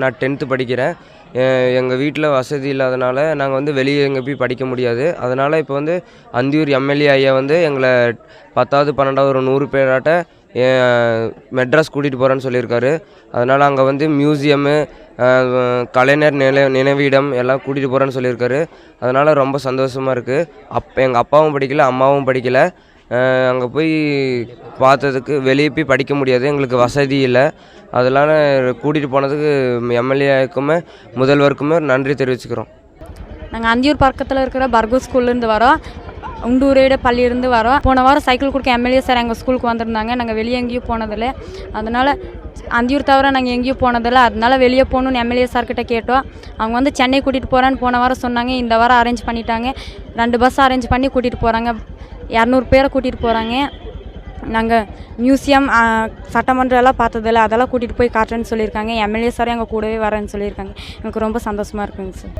நான் டென்த்து படிக்கிறேன். எங்கள் வீட்டில் வசதி இல்லாதனால நாங்கள் வந்து வெளியே எங்கே போய் படிக்க முடியாது. அதனால் இப்போ வந்து அந்தியூர் எம்எல்ஏ ஐயா வந்து எங்களை பத்தாவது பன்னெண்டாவது ஒரு நூறு பேராட்ட மெட்ராஸ் கூட்டிகிட்டு போகிறேன்னு சொல்லியிருக்காரு. அதனால் அங்கே வந்து மியூசியமு கலைஞர் நினை நினைவிடம் எல்லாம் கூட்டிகிட்டு போகிறேன்னு சொல்லியிருக்காரு. அதனால் ரொம்ப சந்தோஷமாக இருக்குது அப் எங்கள் அப்பாவும் படிக்கல அம்மாவும் படிக்கலை. அங்கே போய் பார்த்ததுக்கு வெளியே போய் படிக்க முடியாது எங்களுக்கு வசதி இல்லை. அதெல்லாம் கூட்டிகிட்டு போனதுக்கு எம்எல்ஏக்குமே முதல்வருக்குமே நன்றி தெரிவிச்சுக்கிறோம். நாங்கள் அந்தியூர் பக்கத்தில் இருக்கிற பர்கூர் ஸ்கூல்லேருந்து வரோம். உண்டூரோட பள்ளியிலேருந்து வரோம். போன வாரம் சைக்கிள் கொடுக்க எம்எல்ஏ சார் எங்கள் ஸ்கூலுக்கு வந்திருந்தாங்க. நாங்கள் வெளியே எங்கேயும் போனதில்லை. அதனால் அந்தியூர் தவிர நாங்கள் எங்கேயும் போனதில்லை. அதனால வெளியே போகணுன்னு எம்எல்ஏ சார்கிட்ட கேட்டோம். அவங்க வந்து சென்னை கூட்டிகிட்டு போகிறேன்னு போன வாரம் சொன்னாங்க. இந்த வாரம் அரேஞ்ச் பண்ணிட்டாங்க. ரெண்டு பஸ் அரேஞ்ச் பண்ணி கூட்டிகிட்டு போகிறாங்க இரநூறு பேரை கூட்டிகிட்டு போகிறாங்க நாங்கள் மியூசியம் சட்டமன்றம் எல்லாம் பார்த்ததில்ல. அதெல்லாம் கூட்டிகிட்டு போய் காட்டுறேன்னு சொல்லியிருக்காங்க. எம்எல்ஏ சார் எங்கள் கூடவே வரேன்னு சொல்லியிருக்காங்க. எனக்கு ரொம்ப சந்தோஷமாக இருக்குங்க சார்